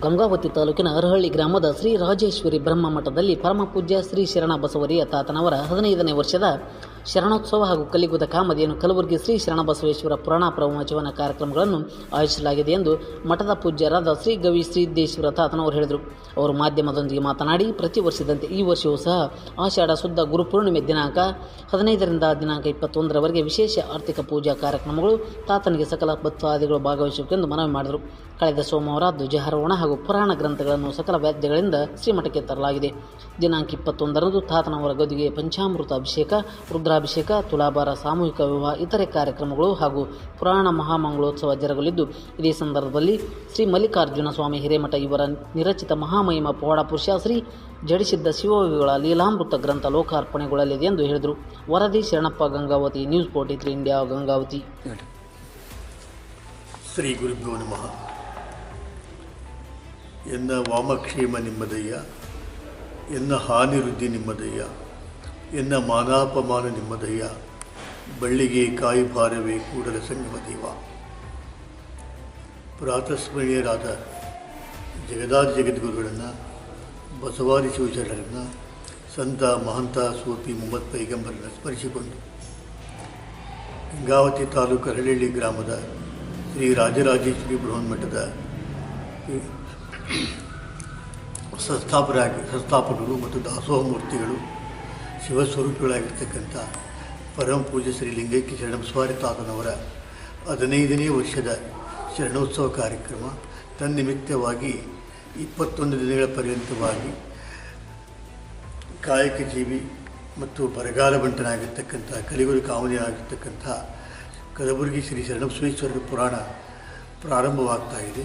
ಗಂಗಾವತಿ ತಾಲೂಕಿನ ಅರಹಳ್ಳಿ ಗ್ರಾಮದ ಶ್ರೀ ರಾಜೇಶ್ವರಿ ಬ್ರಹ್ಮ ಮಠದಲ್ಲಿ ಪರಮಪೂಜ್ಯ ಶ್ರೀ ಶರಣ ಬಸವರಿಯ ತಾತನವರ ಹದಿನೈದನೇ ವರ್ಷದ ಶರಣೋತ್ಸವ ಹಾಗೂ ಕಲಿಗುದ ಕಾಮಧೇನು ಕಲಬುರಗಿ ಶ್ರೀ ಶರಣಬಸವೇಶ್ವರ ಪುರಾಣ ಪ್ರವಚನ ಕಾರ್ಯಕ್ರಮಗಳನ್ನು ಆಯೋಜಿಸಲಾಗಿದೆ ಎಂದು ಮಠದ ಪೂಜ್ಯರಾದ ಶ್ರೀ ಗವಿ ಶ್ರೀದೇಶ್ವರ ತಾತನವರು ಹೇಳಿದರು. ಅವರು ಮಾಧ್ಯಮದೊಂದಿಗೆ ಮಾತನಾಡಿ, ಪ್ರತಿ ವರ್ಷದಂತೆ ಈ ವರ್ಷವೂ ಸಹ ಆಷಾಢ ಶುದ್ಧ ಗುರುಪೂರ್ಣಿಮೆ ದಿನಾಂಕ ಹದಿನೈದರಿಂದ ದಿನಾಂಕ ಇಪ್ಪತ್ತೊಂದರವರೆಗೆ ವಿಶೇಷ ಆರ್ಥಿಕ ಪೂಜಾ ಕಾರ್ಯಕ್ರಮಗಳು ತಾತನಿಗೆ ಸಕಲ ಭಕ್ತಾದಿಗಳು ಭಾಗವಹಿಸಬೇಕೆಂದು ಮನವಿ ಮಾಡಿದರು. ಕಳೆದ ಸೋಮವಾರ ಧ್ವಜಾರೋಹಣ ಹಾಗೂ ಪುರಾಣ ಗ್ರಂಥಗಳನ್ನು ಸಕಲ ವ್ಯಾದ್ಯಗಳಿಂದ ಶ್ರೀಮಠಕ್ಕೆ ತರಲಾಗಿದೆ. ದಿನಾಂಕ ಇಪ್ಪತ್ತೊಂದರಂದು ತಾತನವರ ಗದಿಗೆ ಪಂಚಾಮೃತ ಅಭಿಷೇಕ ರುದ್ರಾಭಿಷೇಕ ತುಲಾಭಾರ ಸಾಮೂಹಿಕ ವಿವಾಹ, ಇತರೆ ಕಾರ್ಯಕ್ರಮಗಳು ಹಾಗೂ ಪುರಾಣ ಮಹಾಮಂಗಳೋತ್ಸವ ಜರುಗಲಿದ್ದು, ಇದೇ ಸಂದರ್ಭದಲ್ಲಿ ಶ್ರೀ ಮಲ್ಲಿಕಾರ್ಜುನ ಸ್ವಾಮಿ ಹಿರೇಮಠ ಇವರ ನಿರಚಿತ ಮಹಾಮಹಿಮ ಪವಾಡ ಪುರುಷ ಶ್ರೀ ಜಡಿಸಿದ್ದ ಶಿವವಿಗಳ ಲೀಲಾಮೃತ ಗ್ರಂಥ ಲೋಕಾರ್ಪಣೆಗೊಳ್ಳಲಿದೆ ಎಂದು ಹೇಳಿದರು. ವರದಿ, Sharanappa Gangavati, news forty three India, Gangavati. Shri ಗುರುಭ್ಯೋ ನಮಃ. ಎನ್ನ ವಾಮಕ್ಷೇಮ ನಿಮ್ಮದಯ್ಯ, ಎನ್ನ ಹಾನಿವೃದ್ಧಿ ನಿಮ್ಮದಯ್ಯ ಎನ್ನ ಮಾನಾಪಮಾನ ನಿಮ್ಮ ನಿಮ್ಮದಯ್ಯ ಬಳ್ಳಿಗೆ ಕಾಯಿ ಭಾರವೇ ಕೂಡಲ ಸಂಗಮ ದೇವ. ಪ್ರಾತಸ್ಮರಣೀಯರಾದ ಜಗದಾದ ಜಗದ್ಗುರುಗಳನ್ನು ಬಸವಾದಿ ಶಿವಚರಣರನ್ನು, ಸಂತ ಮಹಂತ ಸೋಪಿ ಮೊಹಮ್ಮದ್ ಪೈಗಂಬರನ್ನು ಸ್ಮರಿಸಿಕೊಂಡು, ಗಂಗಾವತಿ ತಾಲೂಕು ಹರಳಿಳ್ಳಿ ಗ್ರಾಮದ ಶ್ರೀ ರಾಜರಾಜೇಶ್ವರಿ ಬೃಹನ್ಮಠದ ಸಂಸ್ಥಾಪರಾಗಿ, ಸಂಸ್ಥಾಪಕರು ಮತ್ತು ದಾಸೋಹ ಮೂರ್ತಿಗಳು ಶಿವಸ್ವರೂಪಿಗಳಾಗಿರ್ತಕ್ಕಂಥ ಪರಮ ಪೂಜೆ ಶ್ರೀ ಲಿಂಗೈಕ್ಯ ಶರಣ ತಾತನವರ ಹದಿನೈದನೇ ವರ್ಷದ ಶರಣೋತ್ಸವ ಕಾರ್ಯಕ್ರಮ ತನ್ನಿಮಿತ್ತವಾಗಿ ಇಪ್ಪತ್ತೊಂದು ದಿನಗಳ ಪರ್ಯಂತವಾಗಿ ಕಾಯಕ ಜೀವಿ ಮತ್ತು ಬರಗಾಲ ಬಂಟನಾಗಿರ್ತಕ್ಕಂಥ ಕಲಿಗುರು ಕಾಮನಿ ಆಗಿರ್ತಕ್ಕಂಥ ಕಲಬುರಗಿ ಶ್ರೀ ಶರಣಬಸವೇಶ್ವರರ ಪುರಾಣ ಪ್ರಾರಂಭವಾಗ್ತಾ ಇದೆ.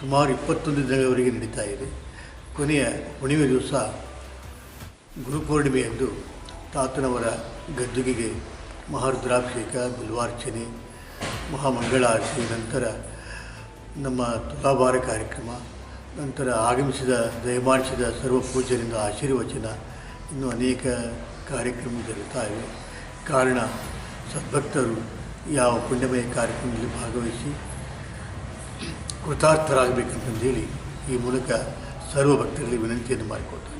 ಸುಮಾರು ಇಪ್ಪತ್ತೊಂದು ದಿನಗಳವರೆಗೆ ನಡೀತಾ ಇದೆ. ಕೊನೆಯ ಹುಣಿಮೆ ದಿವಸ ಗುರುಪೂರ್ಣಿಮೆಯಂದು ತಾತನವರ ಗದ್ದುಗೆಗೆ ಮಹಾರುದ್ರಾಭಿಷೇಕ, ಬಿಲ್ವಾರ್ಚನೆ, ಮಹಾಮಂಗಳಾರತಿ, ನಂತರ ನಮ್ಮ ತುಲಾಭಾರ ಕಾರ್ಯಕ್ರಮ, ನಂತರ ಆಗಮಿಸಿದ, ದಯಮಾಡಿಸಿದ ಸರ್ವ ಪೂಜರಿಂದ ಆಶೀರ್ವಚನ. ಇನ್ನೂ ಅನೇಕ ಕಾರ್ಯಕ್ರಮ ಜರುಗುತ್ತಾ ಇವೆ. ಕಾರಣ, ಸದ್ಭಕ್ತರು ಯಾವ ಪುಣ್ಯಮಯ ಕಾರ್ಯಕ್ರಮದಲ್ಲಿ ಭಾಗವಹಿಸಿ ಕೃತಾರ್ಥರಾಗಬೇಕಂತಂದೇಳಿ ಈ ಮೂಲಕ ಸರ್ವ ಭಕ್ತರಲ್ಲಿ ವಿನಂತಿಯನ್ನು ಮಾಡಿಕೊಡ್ತಾರೆ